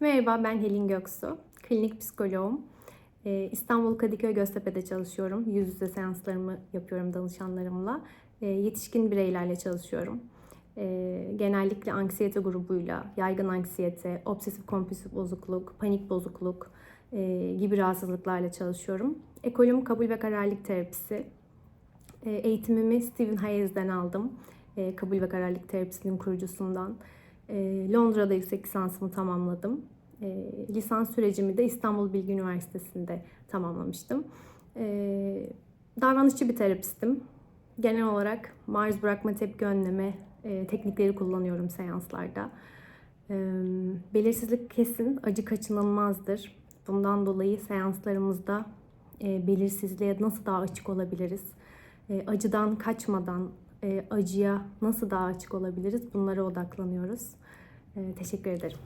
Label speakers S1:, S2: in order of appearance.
S1: Merhaba ben Helin Göksu. Klinik psikoloğum. Ee, İstanbul Kadıköy Göztepe'de çalışıyorum. Yüz yüze seanslarımı yapıyorum danışanlarımla. Ee, Yetişkin bireylerle çalışıyorum. Ee, Genellikle anksiyete grubuyla, yaygın anksiyete, obsesif kompulsif bozukluk, panik bozukluk e, gibi rahatsızlıklarla çalışıyorum. Ekolüm kabul ve kararlılık terapisi. Eğitimimi Stephen Hayes'den aldım. E, Kabul ve kararlılık terapisinin kurucusundan. E, Londra'da yüksek lisansımı tamamladım. E, lisans sürecimi de İstanbul Bilgi Üniversitesi'nde tamamlamıştım. E, davranışçı bir terapistim. Genel olarak maruz bırakma tepki önleme e, teknikleri kullanıyorum seanslarda. Belirsizlik kesin, acı kaçınılmazdır. Bundan dolayı seanslarımızda e, belirsizliğe nasıl daha açık olabiliriz? E, acıdan kaçmadan e, acıya nasıl daha açık olabiliriz? Bunlara odaklanıyoruz. E, teşekkür ederim.